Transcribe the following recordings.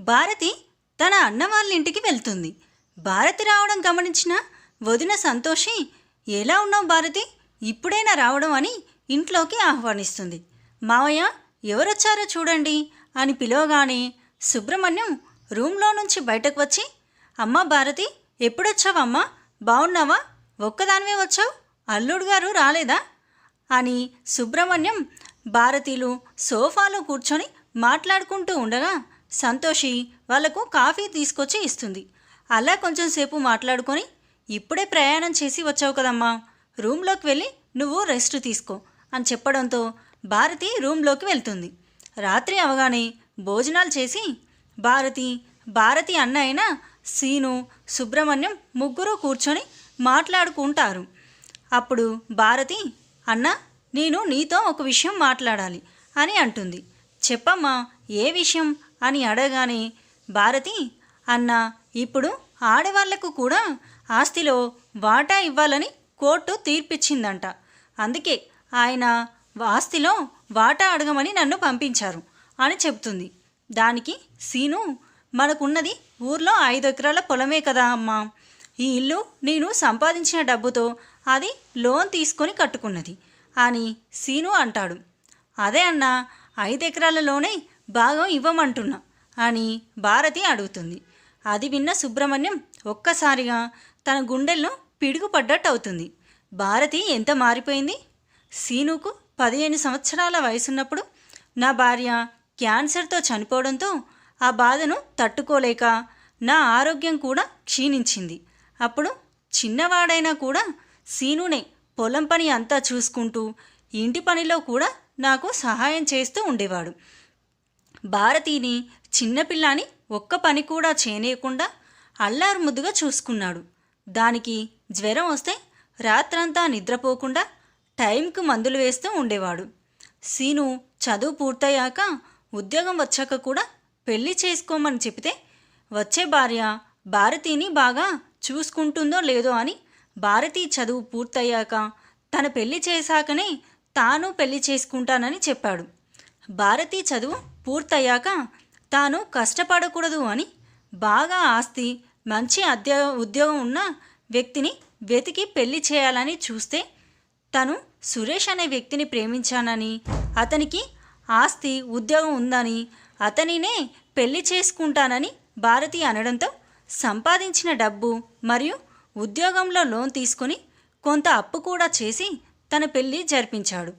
భారతి తన అన్న వాళ్ళ ఇంటికి వెళ్తుంది. భారతి రావడం గమనించిన వదిన సంతోషి ఎలా ఉన్నావు భారతి? ఇప్పుడైనా రావడం అని ఇంట్లోకి ఆహ్వానిస్తుంది. మావయ్య ఎవరొచ్చారో చూడండి అని పిలవగానే సుబ్రహ్మణ్యం రూమ్లో నుంచి బయటకు వచ్చి అమ్మా భారతి ఎప్పుడొచ్చావమ్మా? బాగున్నావా ఒక్కదానివే వచ్చావు? అల్లుడు గారు రాలేదా? అని సుబ్రహ్మణ్యం భారతీలు సోఫాలో కూర్చొని మాట్లాడుకుంటూ ఉండగా సంతోషి వాళ్ళకు కాఫీ తీసుకొచ్చి ఇస్తుంది. అలా కొంచెం సేపు మాట్లాడుకొని ఇప్పుడే ప్రయాణం చేసి వచ్చావు కదమ్మా. రూమ్లోకి వెళ్ళి నువ్వు రెస్ట్ తీసుకో అని చెప్పడంతో భారతి రూమ్లోకి వెళ్తుంది. రాత్రి అవగానే భోజనాలు చేసి భారతి భారతి అన్న అయిన సీను సుబ్రహ్మణ్యం ముగ్గురు కూర్చొని మాట్లాడుకుంటారు. అప్పుడు భారతి అన్న నేను నీతో ఒక విషయం మాట్లాడాలి అని అంటుంది. చెప్పమ్మా ఏ విషయం? అని అడగానే భారతి అన్న ఇప్పుడు ఆడవాళ్ళకు కూడా ఆస్తిలో వాటా ఇవ్వాలని కోర్టు తీర్పిచ్చిందంట. అందుకే ఆయన ఆస్తిలో వాటా అడగమని నన్ను పంపించారు అని చెప్తుంది దానికి సీను మనకున్నది ఊర్లో ఐదు ఎకరాల పొలమే కదా అమ్మా. ఈ ఇల్లు నేను సంపాదించిన డబ్బుతో అది లోన్ తీసుకొని కట్టుకున్నది అని సీను అంటాడు. అదే అన్న ఐదు ఎకరాలలోనే భాగం ఇవ్వమంటున్నా అని భారతి అడుగుతుంది. అది విన్న సుబ్రహ్మణ్యం ఒక్కసారిగా తన గుండెల్లో పిడుగుపడ్డట్టు అవుతుంది భారతి ఎంత మారిపోయింది? సీనుకు పదిహేను సంవత్సరాల వయసున్నప్పుడు నా భార్య క్యాన్సర్తో చనిపోవడంతో ఆ బాధను తట్టుకోలేక నా ఆరోగ్యం కూడా క్షీణించింది. అప్పుడు చిన్నవాడైనా కూడా సీనునే పొలం పని అంతా చూసుకుంటూ ఇంటి పనిలో కూడా నాకు సహాయం చేస్తూ ఉండేవాడు. భారతిని చిన్నపిల్లని ఒక్క పని కూడా చేయనీయకుండా అల్లారు ముద్దుగా చూసుకున్నాడు. దానికి జ్వరం వస్తే రాత్రంతా నిద్రపోకుండా టైంకు మందులు వేస్తూ ఉండేవాడు. సీను చదువు పూర్తయ్యాక ఉద్యోగం వచ్చాక కూడా పెళ్ళి చేసుకోమని చెబితే వచ్చే భార్య భారతిని బాగా చూసుకుంటుందో లేదో అని భారతి చదువు పూర్తయ్యాక తన పెళ్ళి చేశాకనే తాను పెళ్ళి చేసుకుంటానని చెప్పాడు. భారతి చదువు పూర్తయ్యాక తాను కష్టపడకూడదు అని బాగా ఆస్తి మంచి అద్య ఉద్యోగం ఉన్న వ్యక్తిని వెతికి పెళ్ళి చేయాలని చూస్తే తను సురేష్ అనే వ్యక్తిని ప్రేమించానని అతనికి ఆస్తి ఉద్యోగం ఉందని అతనినే పెళ్ళి చేసుకుంటానని భారతి అనడంతో సంపాదించిన డబ్బు మరియు ఉద్యోగంలో లోన్ తీసుకుని కొంత అప్పు కూడా చేసి తన పెళ్ళి జరిపించాడు.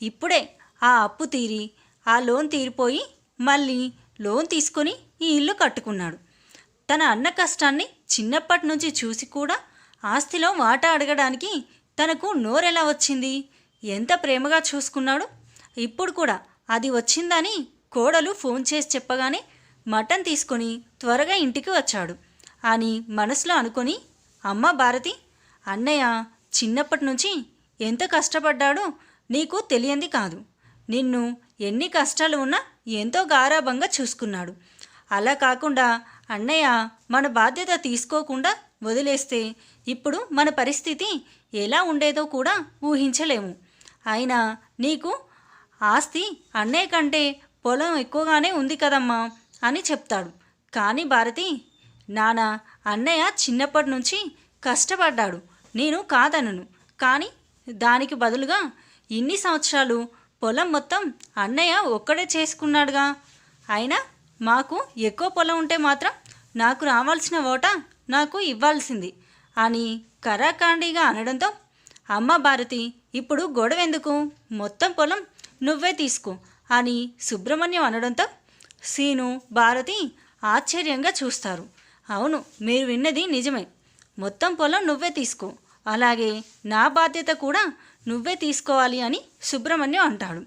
ఇప్పుడే ఆ అప్పు తీరి ఆ లోన్ తీరిపోయి మళ్ళీ లోన్ తీసుకొని ఈ ఇల్లు కట్టుకున్నాడు. తన అన్న కష్టాన్ని చిన్నప్పటి నుంచి చూసి కూడా ఆస్తిలో వాటా అడగడానికి తనకు నోరెలా వచ్చింది? ఎంత ప్రేమగా చూసుకున్నాడు? ఇప్పుడు కూడా అది వచ్చిందని కోడలు ఫోన్ చేసి చెప్పగానే మటన్ తీసుకొని త్వరగా ఇంటికి వచ్చాడు అని మనసులో అనుకొని అమ్మ భారతి అన్నయ్య చిన్నప్పటి నుంచి ఎంత కష్టపడ్డాడో నీకు తెలియంది కాదు. నిన్ను ఎన్ని కష్టాలు ఉన్నా ఎంతో గారాభంగా చూసుకున్నాడు. అలా కాకుండా అన్నయ్య మన బాధ్యత తీసుకోకుండా వదిలేస్తే ఇప్పుడు మన పరిస్థితి ఎలా ఉండేదో కూడా ఊహించలేము. అయినా నీకు ఆస్తి అన్నయ్య కంటే పొలం ఎక్కువగానే ఉంది కదమ్మా అని చెప్తాడు. కానీ భారతి నాన్న అన్నయ్య చిన్నప్పటి నుంచి కష్టపడ్డాడు. నేను కాదనను. కానీ దానికి బదులుగా ఇన్ని సంవత్సరాలు పొలం మొత్తం అన్నయ్య ఒక్కడే చేసుకున్నాడుగా. అయినా మాకు ఎక్కువ పొలం ఉంటే మాత్రం నాకు రావాల్సిన ఓట నాకు ఇవ్వాల్సింది అని కరాఖండిగా అనడంతో అమ్మ భారతి ఇప్పుడు గొడవ ఎందుకు మొత్తం పొలం నువ్వే తీసుకో అని సుబ్రహ్మణ్యం అనడంతో సీను భారతి ఆశ్చర్యంగా చూస్తారు. అవును మీరు విన్నది నిజమే. మొత్తం పొలం నువ్వే తీసుకో. అలాగే నా బాధ్యత కూడా నువ్వే తీసుకోవాలి అని సుబ్రహ్మణ్యం అంటాడు.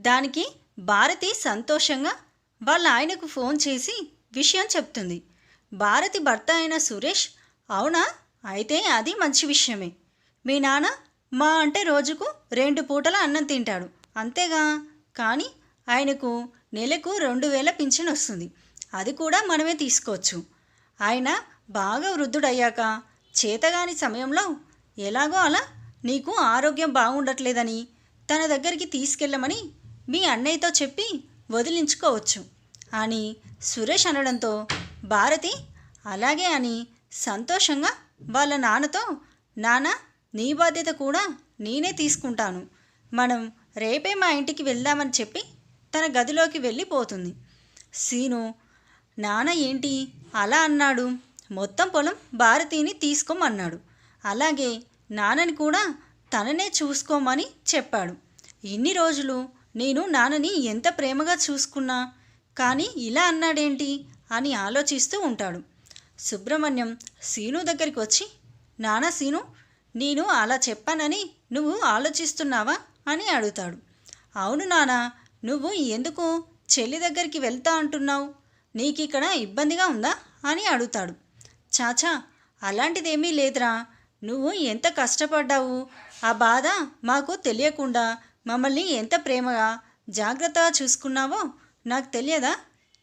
దానికి భారతి సంతోషంగా వాళ్ళ ఆయనకు ఫోన్ చేసి విషయం చెప్తుంది. భారతి భర్త అయిన సురేష్ అవునా? అయితే అది మంచి విషయమే. మీ నాన్న మా అంటే రోజుకు రెండు పూటల అన్నం తింటాడు. అంతేగా? కానీ ఆయనకు నెలకు రెండు వేల పింఛన్ వస్తుంది. అది కూడా మనమే తీసుకోవచ్చు. ఆయన బాగా వృద్ధుడయ్యాక చేతగాని సమయంలో ఎలాగో అలా నీకు ఆరోగ్యం బాగుండట్లేదని తన దగ్గరికి తీసుకెళ్ళమని మీ అన్నయ్యతో చెప్పి వదిలించుకోవచ్చు. అని సురేష్ అనడంతో భారతి అలాగే అని సంతోషంగా వాళ్ళ నాన్నతో నాన్న నీ బాధ్యత కూడా నేనే తీసుకుంటాను. మనం రేపే మా ఇంటికి వెళ్దామని చెప్పి తన గదిలోకి వెళ్ళిపోతుంది. సీను నాన్న ఏంటి? అలా అన్నాడు. మొత్తం పొలం భారతీని తీసుకోమన్నాడు. అలాగే నాన్నని కూడా తననే చూసుకోమని చెప్పాడు. ఇన్ని రోజులు నేను నాన్నని ఎంత ప్రేమగా చూసుకున్నా కానీ ఇలా అన్నాడేంటి అని ఆలోచిస్తూ ఉంటాడు. సుబ్రహ్మణ్యం సీను దగ్గరికి వచ్చి నాన్న సీను నేను అలా చెప్పానని నువ్వు ఆలోచిస్తున్నావా? అని అడుగుతాడు. అవును నాన్న నువ్వు ఎందుకు చెల్లి దగ్గరికి వెళ్తా అంటున్నావు? నీకు ఇక్కడ ఇబ్బందిగా ఉందా? అని అడుగుతాడు. చాచా అలాంటిదేమీ లేదురా. నువ్వు ఎంత కష్టపడ్డావు? ఆ బాధ మాకు తెలియకుండా మమ్మల్ని ఎంత ప్రేమగా జాగ్రత్తగా చూసుకున్నావో నాకు తెలియదా?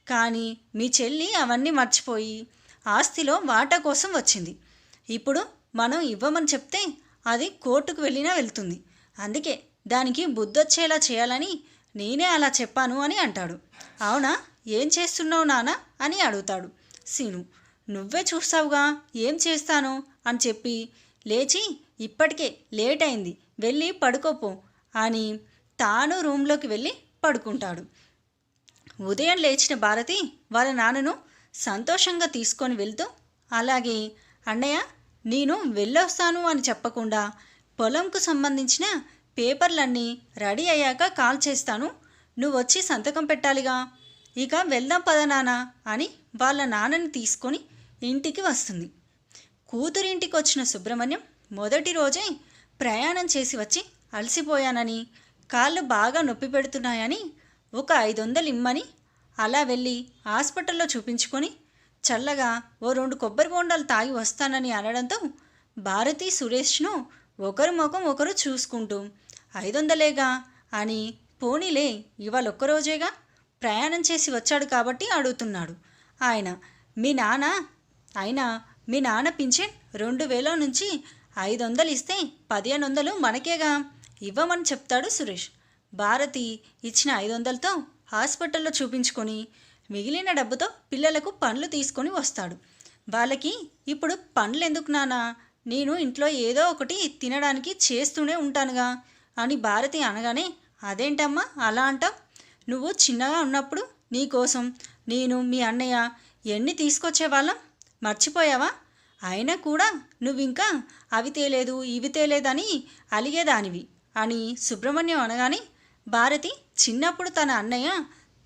కానీ మీ చెల్లి అవన్నీ మర్చిపోయి ఆస్తిలో వాటా కోసం వచ్చింది. ఇప్పుడు మనం ఇవ్వమని చెప్తే అది కోర్టుకు వెళ్ళినా వెళ్తుంది. అందుకే దానికి బుద్ధొచ్చేలా చేయాలని నేనే అలా చెప్పాను అని అంటాడు. అవునా? ఏం చేస్తున్నావు నానా? అని అడుగుతాడు. సీను నువ్వే చూస్తావుగా ఏం చేస్తాను? అని చెప్పి లేచి ఇప్పటికే లేట్ అయింది వెళ్ళి పడుకోపో అని తాను రూమ్లోకి వెళ్ళి పడుకుంటాడు. ఉదయం లేచిన భారతి వాళ్ళ నాన్నను సంతోషంగా తీసుకొని వెళ్తూ అలాగే అన్నయ్య నేను వెళ్ళొస్తాను అని చెప్పకుండా పొలంకు సంబంధించిన పేపర్లన్నీ రెడీ అయ్యాక కాల్ చేస్తాను. నువ్వు వచ్చి సంతకం పెట్టాలిగా. ఇక వెళ్దాం పద నాన్న అని వాళ్ళ నాన్నని తీసుకొని ఇంటికి వస్తుంది. కూతురింటికి వచ్చిన సుబ్రహ్మణ్యం మొదటి రోజే ప్రయాణం చేసి వచ్చి అలసిపోయానని కాళ్ళు బాగా నొప్పి పెడుతున్నాయని ఒక ఐదు వందలు ఇమ్మని అలా వెళ్ళి హాస్పిటల్లో చూపించుకొని చల్లగా ఓ రెండు కొబ్బరి బొండాలు తాగి వస్తానని అనడంతో భారతి సురేష్ను ఒకరి ముఖం ఒకరు చూసుకుంటూ ఐదు వందలేగా అని పోనీలే ఇవాళ ఒక్కరోజేగా ప్రయాణం చేసి వచ్చాడు కాబట్టి అడుగుతున్నాడు. ఆయన మీ నాన్న అయినా మీ నాన్న పింఛన్ రెండు వేల నుంచి ఐదు వందలు ఇస్తే పదిహేను వందలు మనకేగా. ఇవ్వమని చెప్తాడు సురేష్. భారతి ఇచ్చిన ఐదు వందలతో హాస్పిటల్లో చూపించుకొని మిగిలిన డబ్బుతో పిల్లలకు పండ్లు తీసుకొని వస్తాడు. వాళ్ళకి ఇప్పుడు పండ్లు ఎందుకు నానా నేను ఇంట్లో ఏదో ఒకటి తినడానికి చేస్తూనే ఉంటానుగా అని భారతి అనగానే అదేంటమ్మా అలా అంటావు? నువ్వు చిన్నగా ఉన్నప్పుడు నీకోసం నేను మీ అన్నయ్య ఎన్ని తీసుకొచ్చేవాళ్ళం? మర్చిపోయావా? అయినా కూడా నువ్వింకా అవి తేలేదు ఇవి తేలేదని అలిగేదానివి అని సుబ్రహ్మణ్యం అనగానే భారతి చిన్నప్పుడు తన అన్నయ్య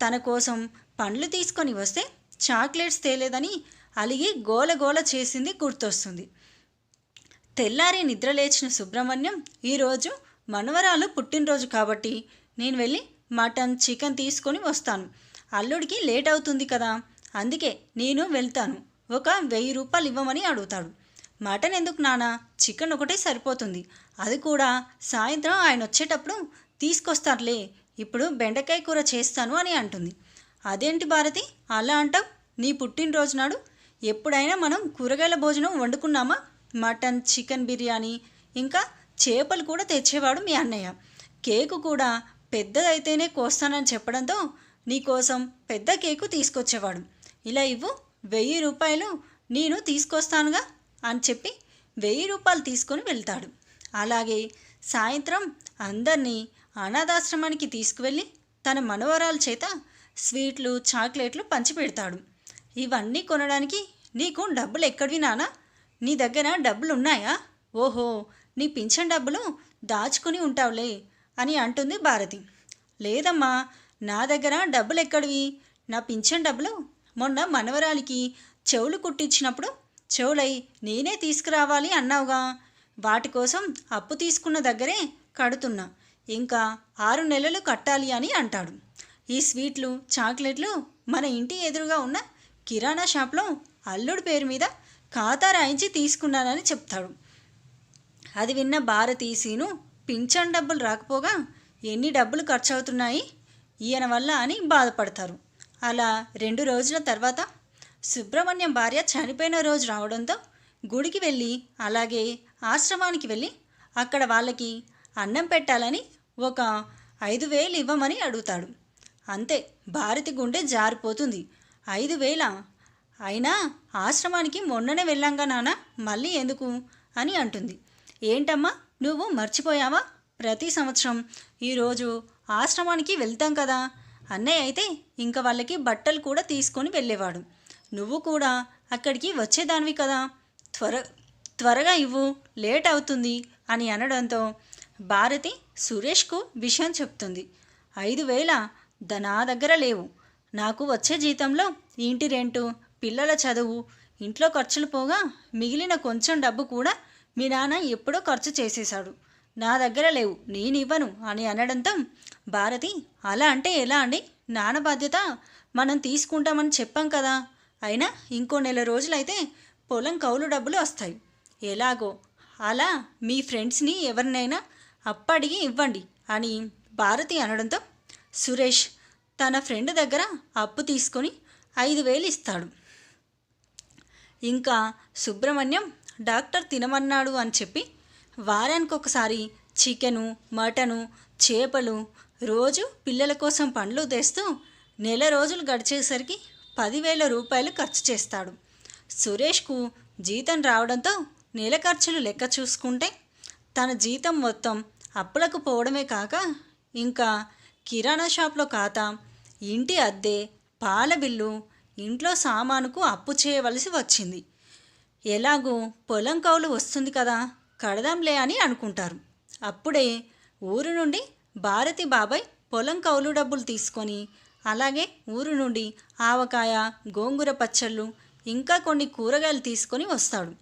తన కోసం పండ్లు తీసుకొని వస్తే చాక్లెట్స్ తేలేదని అలిగి గోల గోల చేసింది గుర్తొస్తుంది. తెల్లారి నిద్రలేచిన సుబ్రహ్మణ్యం ఈరోజు మనవరాలు పుట్టినరోజు కాబట్టి నేను వెళ్ళి మటన్ చికెన్ తీసుకొని వస్తాను. అల్లుడికి లేట్ అవుతుంది కదా అందుకే నేను వెళ్తాను. ఒక వెయ్యి రూపాయలు ఇవ్వమని అడుగుతాడు. మటన్ ఎందుకు నానా చికెన్ ఒకటే సరిపోతుంది. అది కూడా సాయంత్రం ఆయన వచ్చేటప్పుడు తీసుకొస్తారులే. ఇప్పుడు బెండకాయ కూర చేస్తాను అని అంటుంది. అదేంటి భారతి? అలా అంటావు? నీ పుట్టినరోజు నాడు ఎప్పుడైనా మనం కూరగాయల భోజనం వండుకున్నామా? మటన్ చికెన్ బిర్యానీ ఇంకా చేపలు కూడా తెచ్చేవాడు మీ అన్నయ్య. కేకు కూడా పెద్దదైతేనే కోస్తానని చెప్పడంతో నీకోసం పెద్ద కేకు తీసుకొచ్చేవాడు. ఇలా ఇవ్వు. వెయ్యి రూపాయలు నేను తీసుకొస్తానుగా అని చెప్పి వెయ్యి రూపాయలు తీసుకొని వెళ్తాడు. అలాగే సాయంత్రం అందరినీ అనాథాశ్రమానికి తీసుకువెళ్ళి తన మనవరాల చేత స్వీట్లు చాక్లెట్లు పంచిపెడతాడు. ఇవన్నీ కొనడానికి నీకు డబ్బులు ఎక్కడివి నానా? నీ దగ్గర డబ్బులు ఉన్నాయా ఓహో నీ పింఛన్ డబ్బులు దాచుకుని ఉంటావులే అని అంటుంది భారతి. లేదమ్మా నా దగ్గర డబ్బులు ఎక్కడివి? నా పింఛన్ డబ్బులు మొన్న మనవరాలికి చెవులు కుట్టించినప్పుడు చెవులై నేనే తీసుకురావాలి అన్నావుగా. వాటి కోసం అప్పు తీసుకున్న దగ్గరే కడుతున్నా. ఇంకా ఆరు నెలలు కట్టాలి అని అంటాడు. ఈ స్వీట్లు చాక్లెట్లు మన ఇంటి ఎదురుగా ఉన్న కిరాణా షాప్లో అల్లుడి పేరు మీద ఖాతా రాయించి తీసుకున్నానని చెప్తాడు. అది విన్న భారతీ సీను పింఛన్ డబ్బులు రాకపోగా ఎన్ని డబ్బులు ఖర్చు అవుతున్నాయి ఈయన వల్ల అని బాధపడతారు. అలా రెండు రోజుల తర్వాత సుబ్రహ్మణ్యం భార్య చనిపోయిన రోజు రావడంతో గుడికి వెళ్ళి అలాగే ఆశ్రమానికి వెళ్ళి అక్కడ వాళ్ళకి అన్నం పెట్టాలని ఒక ఐదు వేలు ఇవ్వమని అడుగుతాడు. అంతే భారతి గుండె జారిపోతుంది. ఐదు వేల? అయినా ఆశ్రమానికి మొన్ననే వెళ్ళాంగా నాన్న మళ్ళీ ఎందుకు? అని అంటుంది. ఏంటమ్మా నువ్వు మర్చిపోయావా? ప్రతి సంవత్సరం ఈరోజు ఆశ్రమానికి వెళ్తాం కదా అన్నయ్య అయితే ఇంకా వాళ్ళకి బట్టలు కూడా తీసుకొని వెళ్ళేవాడు. నువ్వు కూడా అక్కడికి వచ్చేదానివి కదా. త్వర త్వరగా ఇవ్వు లేట్ అవుతుంది అని అనడంతో భారతి సురేష్కు విషయం చెప్తుంది. ఐదు వేల నా దగ్గర లేవు. నాకు వచ్చే జీతంలో ఇంటి రెంటు పిల్లల చదువు ఇంట్లో ఖర్చులు పోగా మిగిలిన కొంచెం డబ్బు కూడా మీ నాన్న ఎప్పుడో ఖర్చు చేసేశాడు. నా దగ్గర లేవు నేనివ్వను అని అనడంతో భారతి అలా అంటే ఎలా అండి? నాన్న బాధ్యత మనం తీసుకుంటామని చెప్పాం కదా. అయినా ఇంకో నెల రోజులైతే పొలం కౌలు డబ్బులు వస్తాయి. ఎలాగో? అలా మీ ఫ్రెండ్స్ని ఎవరినైనా అప్పడిగి ఇవ్వండి అని భారతి అనడంతో సురేష్ తన ఫ్రెండ్ దగ్గర అప్పు తీసుకొని ఐదు వేలు ఇస్తాడు. ఇంకా సుబ్రహ్మణ్యం డాక్టర్ తినమన్నాడు అని చెప్పి వారానికి ఒకసారి చికెను మటను చేపలు రోజు పిల్లల కోసం పండ్లు తెస్తూ నెల రోజులు గడిచేసరికి పదివేల రూపాయలు ఖర్చు చేస్తాడు. సురేష్కు జీతం రావడంతో నెల ఖర్చులు లెక్క చూసుకుంటే తన జీతం మొత్తం అప్పులకు పోవడమే కాక ఇంకా కిరాణా షాప్లో ఖాతా ఇంటి అద్దె పాల బిల్లు ఇంట్లో సామానుకు అప్పు చేయవలసి వచ్చింది. ఎలాగో పొలం కౌలు వస్తుంది కదా కడదాంలే అని అనుకుంటారు. అప్పుడే ఊరు నుండి భారతి బాబాయ్ పొలం కౌలు డబ్బులు తీసుకొని అలాగే ఊరు నుండి ఆవకాయ గోంగూర పచ్చళ్ళు ఇంకా కొన్ని కూరగాయలు తీసుకొని వస్తాడు.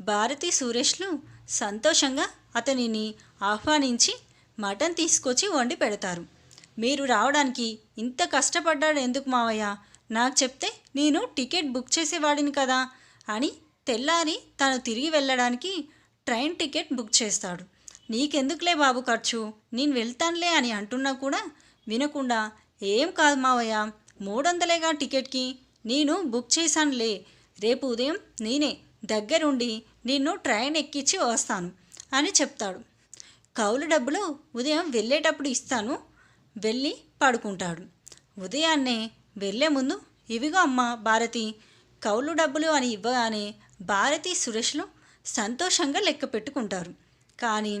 భారతి సురేష్లు సంతోషంగా అతనిని ఆహ్వానించి మటన్ తీసుకొచ్చి వండి పెడతారు. మీరు రావడానికి ఇంత కష్టపడ్డాడు ఎందుకు మావయ్య? నాకు చెప్తే నేను టికెట్ బుక్ చేసేవాడిని కదా అని తెల్లారి తను తిరిగి వెళ్ళడానికి ట్రైన్ టికెట్ బుక్ చేస్తాడు. నీకెందుకులే బాబు ఖర్చు? నేను వెళ్తానులే అని అంటున్నా కూడా వినకుండా ఏం కాదు మావయ్య మూడొందలేగా టికెట్కి? నేను బుక్ చేశానులే. రేపు ఉదయం నేనే దగ్గరుండి నిన్ను ట్రైన్ ఎక్కించి వస్తాను అని చెప్తాడు. కౌలు డబ్బులు ఉదయం వెళ్ళేటప్పుడు ఇస్తాను వెళ్ళి పడుకుంటాడు. ఉదయాన్నే వెళ్ళే ముందు ఇవిగో అమ్మ భారతి కౌలు డబ్బులు అని ఇవ్వగానే భారతి సురేష్లు సంతోషంగా లెక్క పెట్టుకుంటారు. కానీ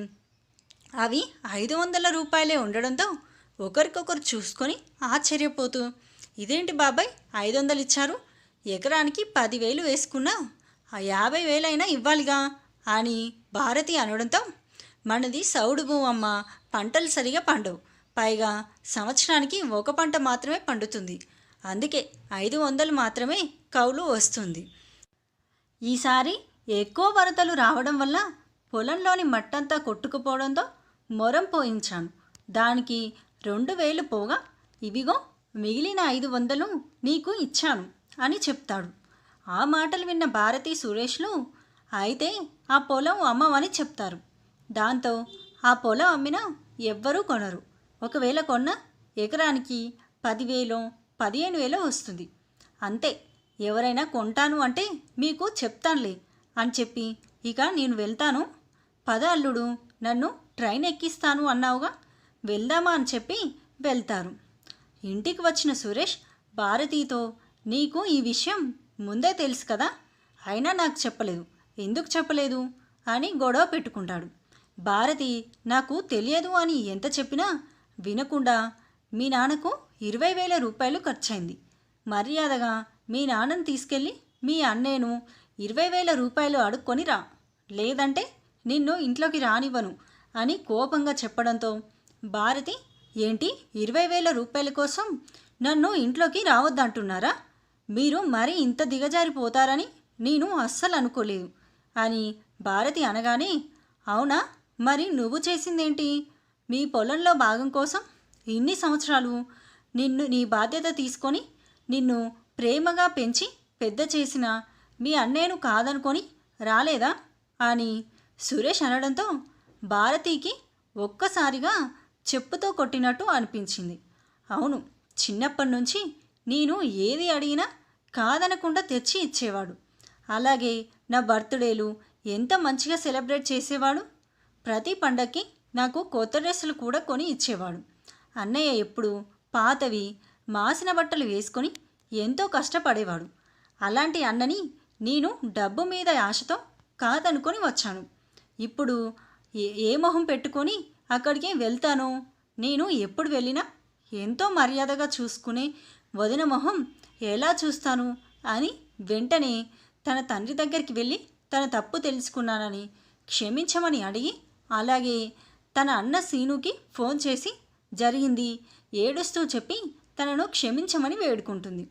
అవి ఐదు వందల రూపాయలే ఉండడంతో ఒకరికొకరు చూసుకొని ఆశ్చర్యపోతూ ఇదేంటి బాబాయ్ ఐదు వందలు ఇచ్చారు? ఎకరానికి పదివేలు వేసుకున్నా ఆ యాభై వేలైనా ఇవ్వాలిగా? అని భారతి అనడంతో మనది సౌడు భూమమ్మ పంటలు సరిగా పండవు. పైగా సంవత్సరానికి ఒక పంట మాత్రమే పండుతుంది. అందుకే ఐదు వందలు మాత్రమే కౌలు వస్తుంది. ఈసారి ఎక్కువ వరదలు రావడం వల్ల పొలంలోని మట్టంతా కొట్టుకుపోవడంతో మొరం పోయించాను. దానికి రెండు వేలు పోగా ఇవిగో మిగిలిన ఐదు వందలు నీకు ఇచ్చాను అని చెప్తాడు. ఆ మాటలు విన్న భారతి సురేష్లు అయితే ఆ పొలం అమ్మమని చెప్తారు. దాంతో ఆ పొలం అమ్మినా ఎవ్వరూ కొనరు. ఒకవేళ కొన్న ఎకరానికి పదివేలో పదిహేను వేలో వస్తుంది. అంతే ఎవరైనా కొంటాను అంటే మీకు చెప్తానులే అని చెప్పి ఇక నేను వెళ్తాను. పద అల్లుడు నన్ను ట్రైన్ ఎక్కిస్తాను అన్నావుగా? వెళ్దామా అని చెప్పి వెళ్తారు. ఇంటికి వచ్చిన సురేష్ భారతితో నీకు ఈ విషయం ముందే తెలుసు కదా? అయినా నాకు చెప్పలేదు. ఎందుకు చెప్పలేదు? అని గొడవ పెట్టుకుంటాడు. భారతి నాకు తెలియదు అని ఎంత చెప్పినా వినకుండా మీ నాన్నకు ఇరవై వేల రూపాయలు ఖర్చయింది. మర్యాదగా మీ నాన్నను తీసుకెళ్ళి మీ అన్నేను ఇరవై వేల రూపాయలు అడుక్కొని రా. లేదంటే నిన్ను ఇంట్లోకి రానివ్వను. అని కోపంగా చెప్పడంతో భారతి ఏంటి ఇరవై వేల రూపాయల కోసం నన్ను ఇంట్లోకి రావద్దంటున్నారా? మీరు మరి ఇంత దిగజారిపోతారని నేను అస్సలు అనుకోలేదు అని భారతి అనగానే అవునా? మరి నువ్వు చేసిందేంటి? మీ పొలంలో భాగం కోసం ఇన్ని సంవత్సరాలు నిన్ను నీ బాధ్యత తీసుకొని నిన్ను ప్రేమగా పెంచి పెద్ద చేసిన మీ అన్నయ్యను కాదనుకొని రాలేదా? అని సురేష్ అనడంతో భారతికి ఒక్కసారిగా చెప్పుతో కొట్టినట్టు అనిపించింది. అవును చిన్నప్పటి నుంచి నేను ఏది అడిగినా కాదనకుండా తెచ్చి ఇచ్చేవాడు. అలాగే నా బర్త్డేలు ఎంత మంచిగా సెలబ్రేట్ చేసేవాడు? ప్రతి పండక్కి నాకు కొత్త డ్రెస్సులు కూడా కొని ఇచ్చేవాడు. అన్నయ్య ఎప్పుడు పాతవి మాసిన బట్టలు వేసుకొని ఎంతో కష్టపడేవాడు. అలాంటి అన్నని నేను డబ్బు మీద ఆశతో కాదనుకొని వచ్చాను. ఇప్పుడు ఏ ఏ మొహం పెట్టుకొని అక్కడికి వెళ్తాను? నేను ఎప్పుడు వెళ్ళినా ఎంతో మర్యాదగా చూసుకునే వదిన మొహం ఎలా చూస్తాను అని వెంటనే తన తండ్రి దగ్గరికి వెళ్ళి తన తప్పు తెలుసుకున్నానని క్షమించమని అడిగి అలాగే తన అన్న సీనుకి ఫోన్ చేసి జరిగింది ఏడుస్తూ చెప్పి తనను క్షమించమని వేడుకుంటుంది.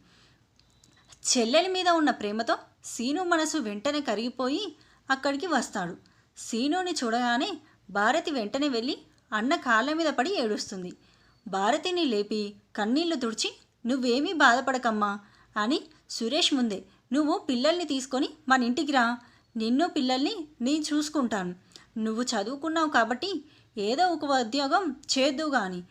చెల్లెలి మీద ఉన్న ప్రేమతో సీను మనసు వెంటనే కరిగిపోయి అక్కడికి వస్తాడు. సీనుని చూడగానే భారతి వెంటనే వెళ్ళి అన్న కాళ్ళ మీద పడి ఏడుస్తుంది. భారతిని లేపి కన్నీళ్ళు తుడిచి నువ్వేమీ బాధపడకమ్మా అని సురేష్ ముందే నువ్వు పిల్లల్ని తీసుకొని మన ఇంటికి రా. నిన్ను పిల్లల్ని నేను చూసుకుంటాను. నువ్వు చదువుకున్నావు కాబట్టి ఏదో ఒక ఉద్యోగం చేద్దు గాని.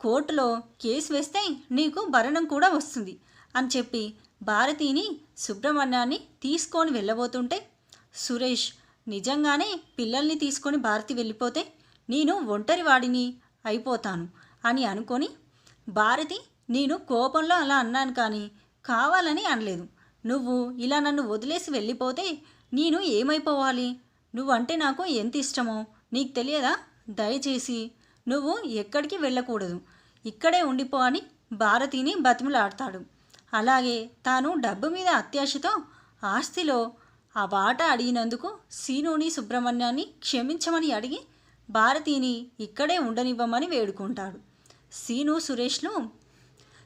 కోర్టులో కేసు వేస్తే నీకు భరణం కూడా వస్తుంది అని చెప్పి భారతిని సుబ్రహ్మణ్యాన్ని తీసుకొని వెళ్ళబోతుంటే సురేష్ నిజంగానే పిల్లల్ని తీసుకొని భారతి వెళ్ళిపోతే నేను ఒంటరి వాడిని అయిపోతాను అని అనుకొని భారతి నేను కోపంలో అలా అన్నాను కానీ కావాలని అనలేదు. నువ్వు ఇలా నన్ను వదిలేసి వెళ్ళిపోతే నేను ఏమైపోవాలి? నువ్వంటే నాకు ఎంత ఇష్టమో నీకు తెలియదా? దయచేసి నువ్వు ఎక్కడికి వెళ్ళకూడదు. ఇక్కడే ఉండిపో అని భారతిని బతిమలాడతాడు. అలాగే తాను డబ్బు మీద అత్యాశతో ఆస్తిలో ఆ వాట అడిగినందుకు సీనుని సుబ్రహ్మణ్యాన్ని క్షమించమని అడిగి భారతిని ఇక్కడే ఉండనివ్వమని వేడుకుంటాడు. సీను సురేష్లు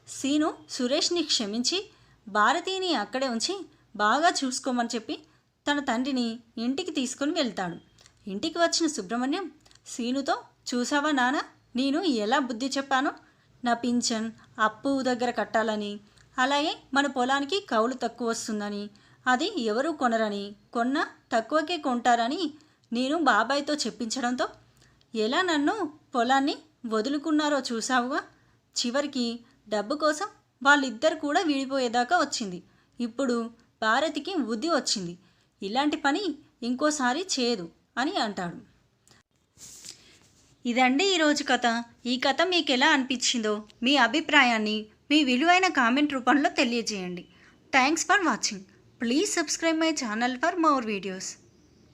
సీను సురేష్ని క్షమించి భారతిని అక్కడే ఉంచి బాగా చూసుకోమని చెప్పి తన తండ్రిని ఇంటికి తీసుకుని వెళ్తాడు. ఇంటికి వచ్చిన సుబ్రహ్మణ్యం సీనుతో చూసావా నాన్న నేను ఎలా బుద్ధి చెప్పానో? నా పింఛన్ అప్పు దగ్గర కట్టాలని అలాగే మన పొలానికి కౌలు తక్కువ వస్తుందని అది ఎవరు కొనరని? కొన్న తక్కువకే కొంటారని నేను బాబాయ్తో చెప్పించడంతో ఎలా నన్ను పొలాన్ని వదులుకున్నారో చూసావుగా చివరికి డబ్బు కోసం వాళ్ళిద్దరు కూడా విడిపోయేదాకా వచ్చింది. ఇప్పుడు భారతికి బుద్ధి వచ్చింది. ఇలాంటి పని ఇంకోసారి చేయదు అని అంటాడు. ఇదండి ఈరోజు కథ. ఈ కథ మీకు ఎలా అనిపించిందో మీ అభిప్రాయాన్ని మీ విలువైన కామెంట్ రూపంలో తెలియజేయండి. Thanks for watching. Please subscribe my channel for more videos